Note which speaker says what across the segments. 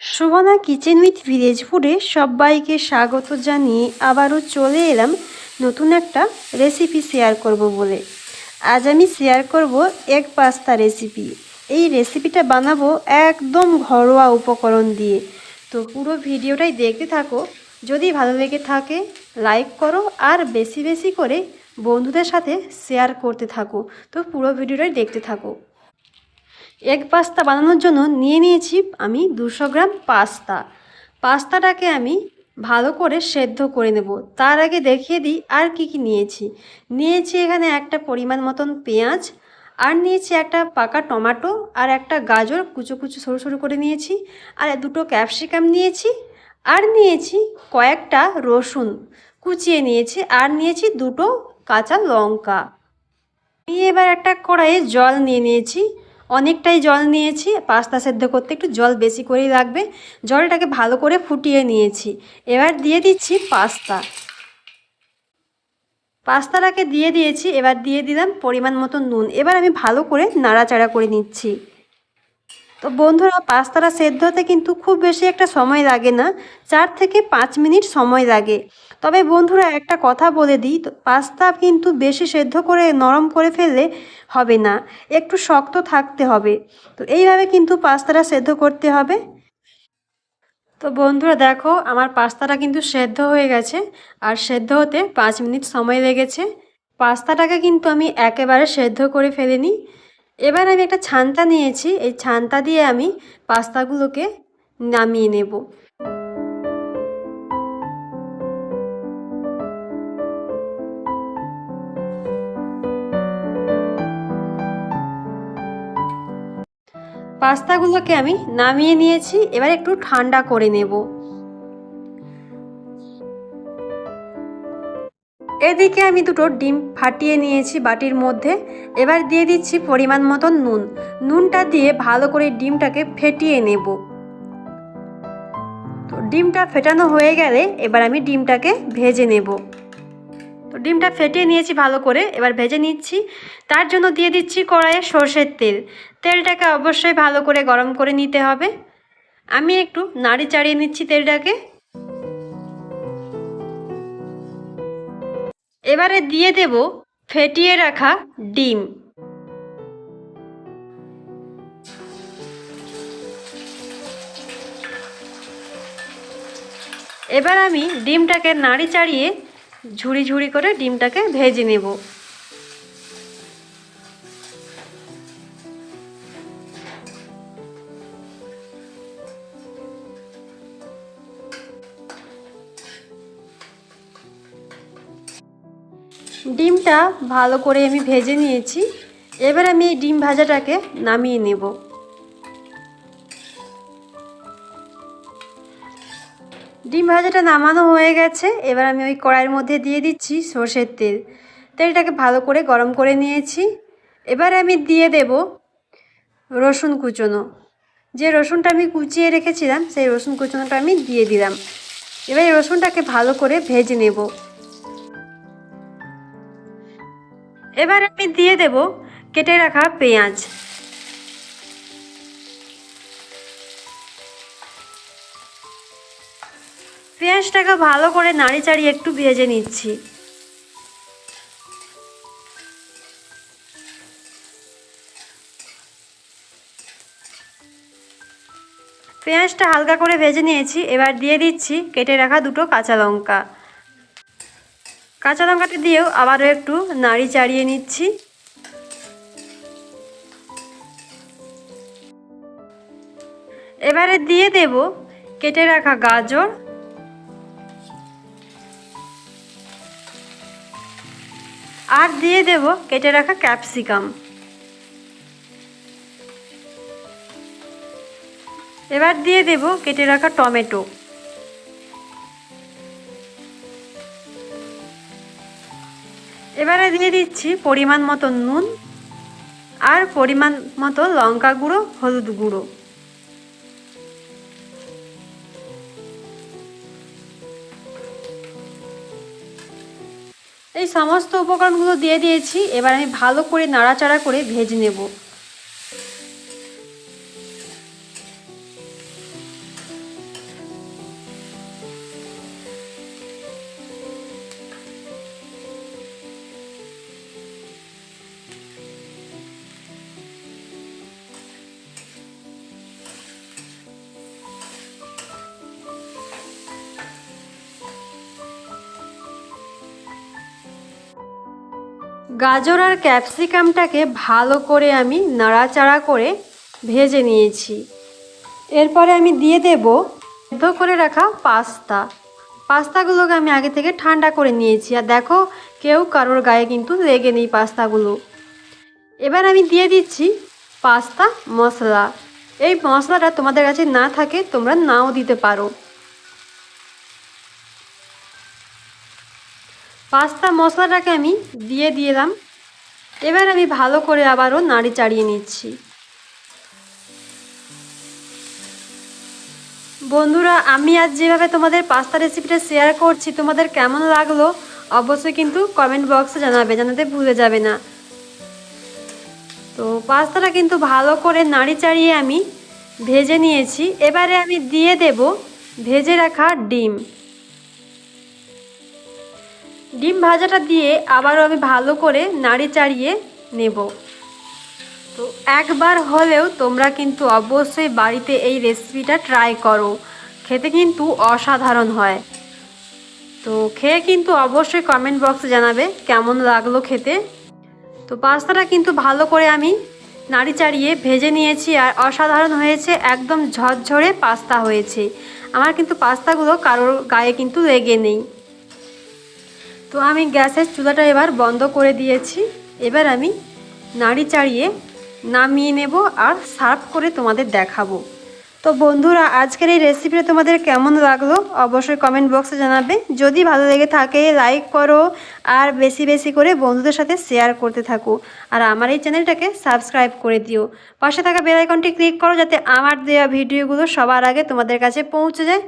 Speaker 1: Shobhana kitchen with village ফুডে সবাইকে স্বাগত জানিয়ে আবারও চলে এলাম নতুন একটা রেসিপি শেয়ার করব বলে। আজ আমি শেয়ার করব এক পাস্তা রেসিপি। এই রেসিপিটা বানাবো একদম ঘরোয়া উপকরণ দিয়ে। তো পুরো ভিডিওটাই দেখতে থাকো। যদি ভালো লেগে থাকে, লাইক করো আর বেশি বেশি করে বন্ধুদের সাথে শেয়ার করতে থাকো। তো পুরো ভিডিওটাই দেখতে থাকো। এগ পাস্তা বানানোর জন্য নিয়ে নিয়েছি আমি দুশো গ্রাম পাস্তা। পাস্তাটাকে আমি ভালো করে সেদ্ধ করে নেব। তার আগে দেখিয়ে দিই আর কি কি নিয়েছি। নিয়েছি এখানে একটা পরিমাণ মতন পেঁয়াজ, আর নিয়েছি একটা পাকা টমাটো, আর একটা গাজর কুচো কুচো সরু সরু করে নিয়েছি, আর দুটো ক্যাপসিকাম নিয়েছি, আর নিয়েছি কয়েকটা রসুন কুচিয়ে নিয়েছি, আর নিয়েছি দুটো কাঁচা লঙ্কা। আমি এবার একটা কড়াইয়ে জল নিয়ে নিয়েছি। অনেকটাই জল নিয়েছি, পাস্তা সেদ্ধ করতে একটু জল বেশি করেই লাগবে। জলটাকে ভালো করে ফুটিয়ে নিয়েছি। এবার দিয়ে দিচ্ছি পাস্তা। পাস্তাটাকে দিয়ে দিয়েছি, এবার দিয়ে দিলাম পরিমাণ মতো নুন। এবার আমি ভালো করে নাড়াচাড়া করে নিচ্ছি। তো বন্ধুরা, পাস্তাটা সেদ্ধ হতে কিন্তু খুব বেশি একটা সময় লাগে না। চার থেকে পাঁচ মিনিট সময় লাগে। তবে বন্ধুরা একটা কথা বলে দিই, পাস্তা কিন্তু বেশি সেদ্ধ করে নরম করে ফেললে হবে না, একটু শক্ত থাকতে হবে। তো এইভাবে কিন্তু পাস্তাটা সেদ্ধ করতে হবে। তো বন্ধুরা দেখো, আমার পাস্তাটা কিন্তু সেদ্ধ হয়ে গেছে, আর সেদ্ধ হতে পাঁচ মিনিট সময় লেগেছে। পাস্তাটাকে কিন্তু আমি একেবারে সেদ্ধ করে ফেলিনি। এবার আমি একটা ছান্তা নিয়েছি, এই ছান্তা দিয়ে আমি পাস্তাগুলোকে নামিয়ে নেব। পাস্তাগুলোকে আমি নামিয়ে নিয়েছি, এবার একটু ঠান্ডা করে নেব। এদিকে আমি দুটো ডিম ফাটিয়ে নিয়েছি বাটির মধ্যে, এবার দিয়ে দিচ্ছি পরিমাণ মতন নুন। নুনটা দিয়ে ভালো করে ডিমটাকে ফেটিয়ে নেব। তো ডিমটা ফেটানো হয়ে গেলে এবার আমি ডিমটাকে ভেজে নেব। ডিমটা ফেটিয়ে নিয়েছি ভালো করে, এবার ভেজে নিচ্ছি। তার জন্য দিয়ে দিচ্ছি কড়াইয়ে সর্ষের তেল। তেলটাকে অবশ্যই ভালো করে গরম করে নিতে হবে। আমি একটু নাড়ি চাড়িয়ে নিচ্ছি তেলটাকে। এবারে দিয়ে দেব ফেটিয়ে রাখা ডিম। এবার আমি ডিমটাকে নাড়ি চাড়িয়ে ঝুড়ি ঝুড়ি করে ডিমটাকে ভেজে নেব। ডিমটা ভালো করে আমি ভেজে নিয়েছি। এবার আমি এই ডিম ভাজাটাকে নামিয়ে নেব। ডিম ভাজাটা নামানো হয়ে গেছে। এবার আমি ওই কড়াইয়ের মধ্যে দিয়ে দিচ্ছি সর্ষের তেল। তেলটাকে ভালো করে গরম করে নিয়েছি। এবার আমি দিয়ে দেব রসুন কুচনো। যে রসুনটা আমি কুচিয়ে রেখেছিলাম, সেই রসুন কুচনোটা আমি দিয়ে দিলাম। এবার এই রসুনটাকে ভালো করে ভেজে নেব। এবার আমি দিয়ে দেব কেটে রাখা পেঁয়াজ। পেঁয়াজটাকে ভালো করে নাড়ি চাড়িয়ে একটু ভেজে নিচ্ছি। পেঁয়াজটা হালকা করে ভেজে নিয়েছি, এবার দিয়ে দিচ্ছি কেটে রাখা দুটো কাঁচা লঙ্কা। কাঁচা লঙ্কাটা দিয়েও আবারও একটু নাড়ি চাড়িয়ে নিচ্ছি। এবারে দিয়ে দেব কেটে রাখা গাজর আর দিয়ে দেব কেটে রাখা ক্যাপসিকাম। এবার দিয়ে দেব কেটে রাখা টমেটো। এবারে দিয়ে দিচ্ছি পরিমাণ মতো নুন আর পরিমাণ মতো লঙ্কা গুঁড়ো, হলুদ গুঁড়ো। এই সমস্ত উপকরণগুলো দিয়ে দিয়েছি। এবার আমি ভালো করে নাড়াচাড়া করে ভেজে নেব। গাজর আর ক্যাপসিকামটাকে ভালো করে আমি নাড়াচাড়া করে ভেজে নিয়েছি। এরপরে আমি দিয়ে দেব সেদ্ধ করে রাখা পাস্তা। পাস্তাগুলোকে আমি আগে থেকে ঠান্ডা করে নিয়েছি। আর দেখো, কেউ কারোর গায়ে কিন্তু লেগে নেই পাস্তাগুলো। এবার আমি দিয়ে দিচ্ছি পাস্তা মশলা। এই মশলাটা তোমাদের কাছে না থাকে, তোমরা নাও দিতে পারো। পাস্তা মশলাটাকে আমি দিয়ে দিলাম। এবার আমি ভালো করে আবারও নাড়ি চাড়িয়ে নিচ্ছি। বন্ধুরা, আমি আজ যেভাবে তোমাদের পাস্তা রেসিপিটা শেয়ার করছি, তোমাদের কেমন লাগল অবশ্যই কিন্তু কমেন্ট বক্সে জানাবে, জানাতে ভুলে যাবে না। তো পাস্তাটা কিন্তু ভালো করে নাড়ি চাড়িয়ে আমি ভেজে নিয়েছি। এবারে আমি দিয়ে দেব ভেজে রাখা ডিম। ডিম ভাজাটা দিয়ে আবারও আমি ভালো করে নাড়ি চাড়িয়ে নেব। তো একবার হলেও তোমরা কিন্তু অবশ্যই বাড়িতে এই রেসিপিটা ট্রাই করো। খেতে কিন্তু অসাধারণ হয়। তো খেয়ে কিন্তু অবশ্যই কমেন্ট বক্সে জানাবে কেমন লাগল খেতে। তো পাস্তাটা কিন্তু ভালো করে আমি নাড়ি চাড়িয়ে ভেজে নিয়েছি আর অসাধারণ হয়েছে, একদম ঝরঝরে পাস্তা হয়েছে। আমার কিন্তু পাস্তাগুলো কারোর গায়ে কিন্তু লেগে নেই। তো আমি গ্যাসের চুলাটা এবার বন্ধ করে দিয়েছি। এবার আমি নাড়ি চাড়িয়ে নামিয়ে নেব আর সার্ভ করে তোমাদের দেখাবো। তো বন্ধুরা, আজকের এই রেসিপিটা তোমাদের কেমন লাগল অবশ্যই কমেন্ট বক্সে জানাবে। যদি ভালো লেগে থাকে লাইক করো আর বেশি বেশি করে বন্ধুদের সাথে শেয়ার করতে থাকো। আর আমার এই চ্যানেলটাকে সাবস্ক্রাইব করে দিও। পাশে থাকা বেল আইকনটি ক্লিক করো যাতে আমার দেওয়া ভিডিওগুলো সবার আগে তোমাদের কাছে পৌঁছে যায়।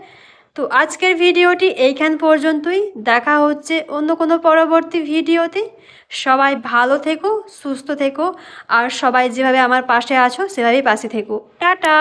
Speaker 1: তো আজকের ভিডিওটি এইখান পর্যন্তই। দেখা হচ্ছে অন্য কোনো পরবর্তী ভিডিওতে। সবাই ভালো থেকো, সুস্থ থেকো, আর সবাই যেভাবে আমার পাশে আছো, সেভাবেই পাশে থেকো। টাটা!